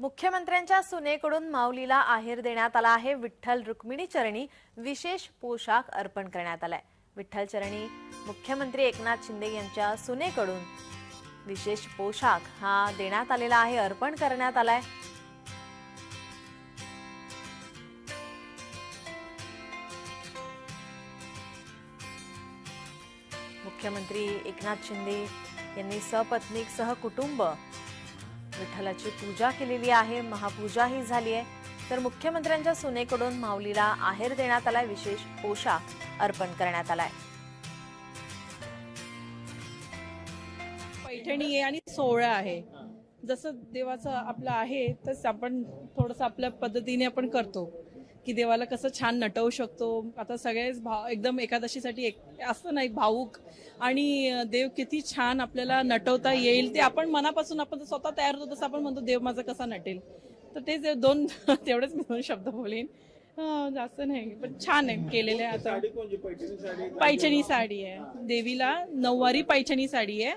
मुख्यमंत्र्यांच्या सुनेकडून माऊलीला आहेर देण्यात आला आहे. विठ्ठल रुक्मिणी चरणी विशेष पोशाख अर्पण करण्यात आलाय. विठ्ठल चरणी मुख्यमंत्री एकनाथ शिंदे यांच्या सुनेकडून विशेष पोशाख हा देण्यात आलेला आहे अर्पण करण्यात आलाय. मुख्यमंत्री एकनाथ शिंदे यांनी सपत्नीक सहकुटुंब विठ्ठलाची पूजा केलेली आहे महापूजा ही झाली आहे. तर मुख्यमंत्र्यांच्या सुनेकडून माऊलीला आहेर देण्यात आलाय विशेष पोशाख अर्पण करण्यात आलाय. पैठणी आहे आणि सोहळा आहे. जसं देवाचं आपलं आहे तसं आपण थोडंसं आपल्या पद्धतीने आपण करतो. की देवाला कसं छान नटवू शकतो. आता सगळेच भाव एकदम एकादशीसाठी एक असतं ना एक भाऊक आणि देव किती छान आपल्याला नटवता येईल ते आपण मनापासून आपण स्वतः तयार होतो तसं आपण म्हणतो देव माझा कसा नटेल? तर ते दोन तेवढेच मी दोन शब्द बोलेन. जास्त नाही पण छान आहे केलेले आता. पैचणी साडी पैठणी साडी आहे. देवीला नऊवारी पैठणी साडी आहे.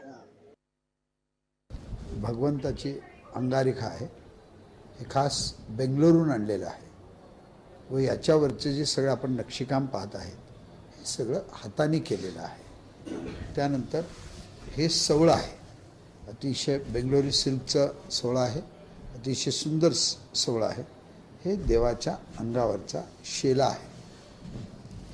भगवंताची अंगारिका आहे. हे खास बेंगलोरहून आणलेलं आहे. व याच्यावरचे जे सगळं आपण नक्षीकाम पाहत आहेत हे सगळं हाताने केलेलं आहे. त्यानंतर हे सवळं आहे. अतिशय बेंगलोरी सिल्कचं सोहळं आहे. अतिशय सुंदर स- आहे. हे देवाच्या अंगावरचा शेला आहे.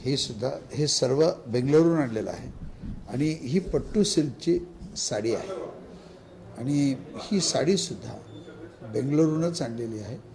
हे सुद्धा हे सर्व बेंगलोरून आणलेलं आहे. आणि ही पट्टू सिल्कची साडी आहे. आणि ही साडीसुद्धा बेंगलोरूनच आणलेली आहे.